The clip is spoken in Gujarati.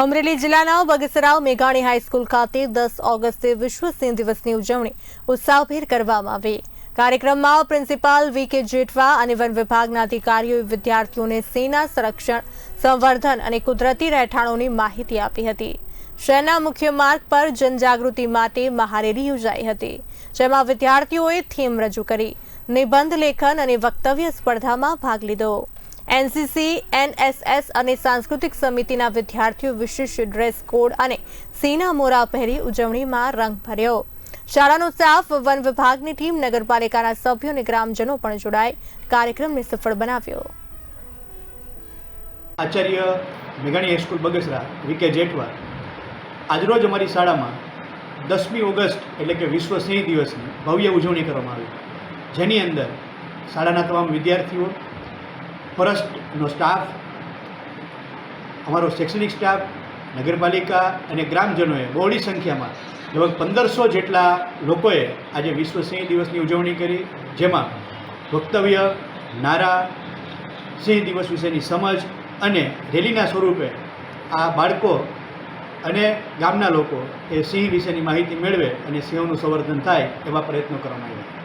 અમરેલી જિલ્લાના બગસરાવ મેઘાણી હાઈસ્કૂલ ખાતે દસ ઓગસ્ટે વિશ્વ સિંહ દિવસની ઉજવણી ઉત્સાહભેર કરવામાં આવી. કાર્યક્રમમાં પ્રિન્સિપાલ વી કે જેઠવા અને વન વિભાગના અધિકારીઓએ વિદ્યાર્થીઓને સિંહના સંરક્ષણ, સંવર્ધન અને કુદરતી રહેઠાણોની માહિતી આપી હતી. શહેરના મુખ્ય માર્ગ પર જનજાગૃતિ માટે મહારેલી યોજાઈ હતી, જેમાં વિદ્યાર્થીઓએ થીમ રજૂ કરી. નિબંધ લેખન અને વક્તવ્ય સ્પર્ધામાં ભાગ લીધો. એનસીસી, એનએસએસ અને સાંસ્કૃતિક સમિતિના વિદ્યાર્થીઓ વિશેષ ડ્રેસ કોડ અને સીના મોરા પહેરી ઉજવણીમાં રંગ ભર્યો. શાળાનો સ્ટાફ વન વિભાગની ટીમ, નગરપાલિકાના સભ્યો અને ગ્રામજનો પણ જોડાય. કાર્યક્રમને સફળ બનાવ્યો. આચાર્ય મેઘાણી high school Bagasara V K Jethwa આજરોજ અમારી શાળામાં દસમી ઓગસ્ટ એટલે કે વિશ્વ સિંહ દિવસની ભવ્ય ઉજવણી કરવામાં આવી. જેની અંદર શાળાના તમામ વિદ્યાર્થીઓ ફોરેસ્ટનો સ્ટાફ અમારો શૈક્ષણિક સ્ટાફ નગરપાલિકા અને ગ્રામજનોએ બહોળી સંખ્યામાં, લગભગ પંદરસો જેટલા લોકોએ આજે વિશ્વ સિંહ દિવસની ઉજવણી કરી, જેમાં વક્તવ્ય, નારા, સિંહ દિવસ વિશેની સમજ અને રેલીના સ્વરૂપે આ બાળકો અને ગામના લોકો એ સિંહ વિશેની માહિતી મેળવે અને સિંહોનું સંવર્ધન થાય એવા પ્રયત્નો કરવામાં આવ્યા.